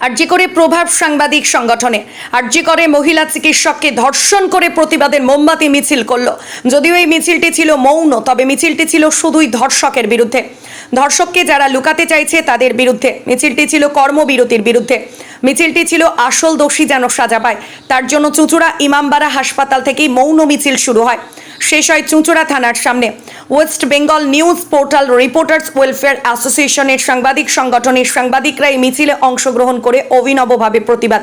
আর যে করে প্রভাব সাংবাদিক সংগঠনে, আর যে করে মহিলা চিকিৎসককে ধর্ষণ করে প্রতিবাদের মোমবাতি মিছিল করল। যদিও এই মিছিলটি ছিল মৌন, তবে মিছিলটি ছিল শুধুই ধর্ষকের বিরুদ্ধে। ধর্ষককে যারা লুকাতে চাইছে তাদের বিরুদ্ধে। মিছিলটি ছিল কর্মবিরতির বিরুদ্ধে। মিছিলটি ছিল আসল দোষী যেন সাজা পায়। তার জন্য চুঁচুড়া ইমামবাড়া হাসপাতাল থেকেই মৌন মিছিল শুরু হয়। শেষ হয় চুঁচুড়া থানার সামনে। West Bengal news portal reporters welfare অ্যাসোসিয়েশনের সাংবাদিক সংগঠনের সাংবাদিকরা এই মিছিলে অংশগ্রহণ করে অভিনবভাবে প্রতিবাদ।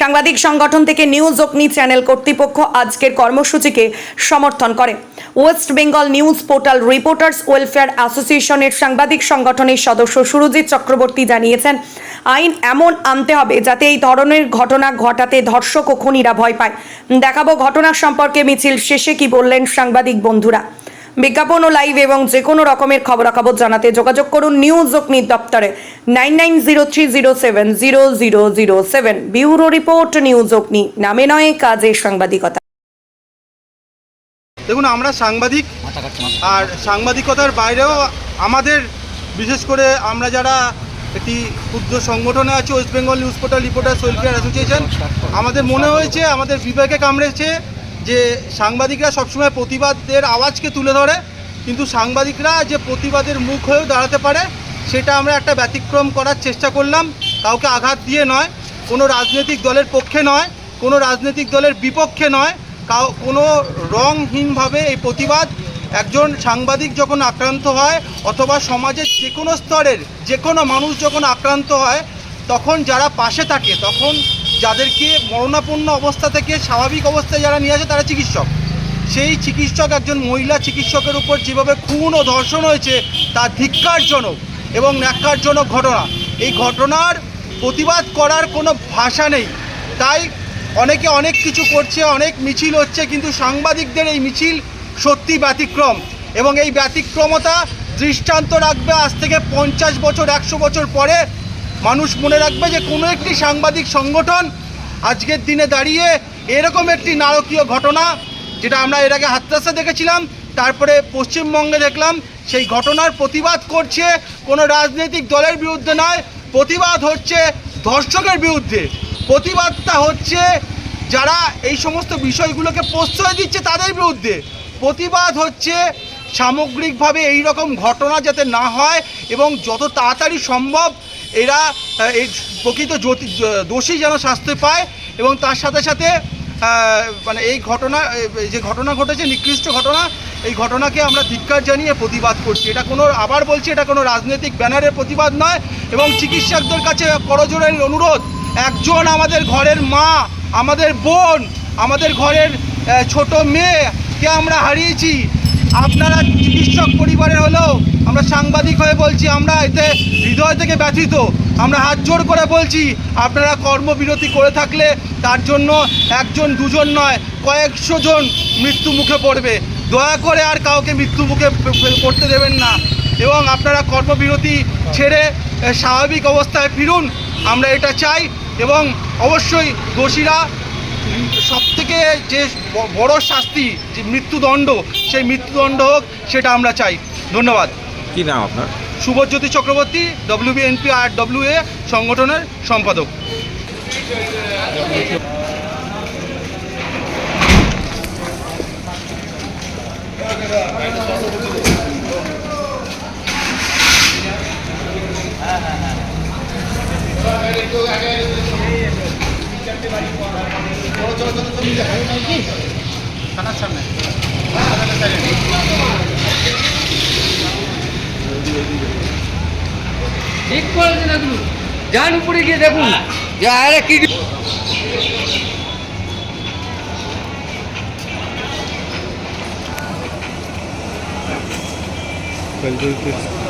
সাংবাদিক সংগঠন থেকে নিউজ অগ্নি চ্যানেল কর্তৃপক্ষ আজকের কর্মসূচিকে সমর্থন করে। West Bengal news portal reporters welfare অ্যাসোসিয়েশনের সাংবাদিক সংগঠনের সদস্য সুরজিৎ চক্রবর্তী জানিয়েছেন, আইন এমন আনতে হবে যাতে এই ধরনের ঘটনা ঘটাতে ধর্ষক ও খুনিরা ভয় পায়। দেখাবো ঘটনা সম্পর্কে মিছিল শেষে কি বললেন সাংবাদিক বন্ধুরা। বিজ্ঞাপন ও লাইভ এবং যে কোনো রকমের খবরাখবর জানাতে যোগাযোগ করুন নিউজ অগ্নি দপ্তরে nine nine zero three zero seven zero zero zero seven bureau report news Agni নামে নয়, কাজে সাংবাদিকতা। দেখুন, আমরা সাংবাদিক আর সাংবাদিকতার বাইরেও আমাদের, বিশেষ করে আমরা যারা একটি ক্ষুদ্র সংগঠনে আছি West Bengal news portal reporters welfare association আমাদের মনে হয়েছে, আমাদের বিবেকে কামড়েছে যে সাংবাদিকরা সবসময় প্রতিবাদের আওয়াজকে তুলে ধরে, কিন্তু সাংবাদিকরা যে প্রতিবাদের মুখ হয়েও দাঁড়াতে পারে, সেটা আমরা একটা ব্যতিক্রম করার চেষ্টা করলাম। কাউকে আঘাত দিয়ে নয়, কোনো রাজনৈতিক দলের পক্ষে নয়, কোনো রাজনৈতিক দলের বিপক্ষে নয়, কাউ, কোনো রংহীনভাবে এই প্রতিবাদ, একজন সাংবাদিক যখন আক্রান্ত হয়, অথবা সমাজের যে কোনো স্তরের, যে কোনো মানুষ যখন আক্রান্ত হয়, তখন যারা পাশে থাকে, তখন যাদেরকে মরণাপন্ন অবস্থা থেকে স্বাভাবিক অবস্থায় যারা নিয়ে আসে তারা চিকিৎসক। সেই চিকিৎসক একজন মহিলা চিকিৎসকের উপর যেভাবে খুন ও ধর্ষণ হয়েছে, তা ধিক্কারজনক এবং ন্যাক্কারজনক ঘটনা। এই ঘটনার প্রতিবাদ করার কোনো ভাষা নেই। তাই অনেকে অনেক কিছু করছে, অনেক মিছিল হচ্ছে, কিন্তু সাংবাদিকদের এই মিছিল সত্যি ব্যতিক্রম এবং এই ব্যতিক্রমতা দৃষ্টান্ত রাখবে আজ থেকে পঞ্চাশ বছর, একশো বছর পরে মানুষ মনে রাখবে যে কোনো একটি সাংবাদিক সংগঠন আজকের দিনে দাঁড়িয়ে এরকম একটি নারকীয় ঘটনা, যেটা আমরা এর আগে হাতরাসে দেখেছিলাম, তারপরে পশ্চিমবঙ্গে দেখলাম, সেই ঘটনার প্রতিবাদ করছে কোনো রাজনৈতিক দলের বিরুদ্ধে নয়, প্রতিবাদ হচ্ছে ধর্ষকের বিরুদ্ধে। প্রতিবাদটা হচ্ছে যারা এই সমস্ত বিষয়গুলোকে প্রশ্রয় দিচ্ছে তাদের বিরুদ্ধে। প্রতিবাদ হচ্ছে সামগ্রিকভাবে এই রকম ঘটনা যাতে না হয় এবং যত তাড়াতাড়ি সম্ভব এরা এই প্রকৃত দোষী যেন শাস্তি পায় এবং তার সাথে সাথে মানে এই ঘটনা যে ঘটনা ঘটেছে, নিকৃষ্ট ঘটনা, এই ঘটনাকে আমরা ধিক্কার জানিয়ে প্রতিবাদ করছি। এটা কোনো, আবার বলছি, এটা কোনো রাজনৈতিক ব্যানারের প্রতিবাদ নয় এবং চিকিৎসকদের কাছে করজোড়ের অনুরোধ, একজন আমাদের ঘরের মা, আমাদের বোন, আমাদের ঘরের ছোট মেয়েকে আমরা হারিয়েছি আপনারা চিকিৎসক পরিবারের হলেও আমরা সাংবাদিক হয়ে বলছি, আমরা এতে হৃদয় থেকে ব্যথিত। আমরা হাত জোর করে বলছি, আপনারা কর্মবিরতি করে থাকলে তার জন্য একজন, দুজন নয়, কয়েকশো জন মৃত্যু মুখে পড়বে। দয়া করে আর কাউকে মৃত্যু মুখে পড়তে দেবেন না। এবং আপনারা কর্মবিরতি ছেড়ে স্বাভাবিক অবস্থায় ফিরুন, আমরা এটা চাই। এবং অবশ্যই দোষীরা সব থেকে যে বড় শাস্তি যে মৃত্যুদণ্ড সেই মৃত্যুদণ্ড হোক সেটা আমরা চাই। ধন্যবাদ। কি নাম আপনার? শুভজ্যোতি চক্রবর্তী ডব্লিউবিএনপি আর ডব্লিউ এ সংগঠনের সম্পাদক। ঠিক করেছেন এগুলো যান উপরে গিয়ে দেখুন যে আরে কি কালকে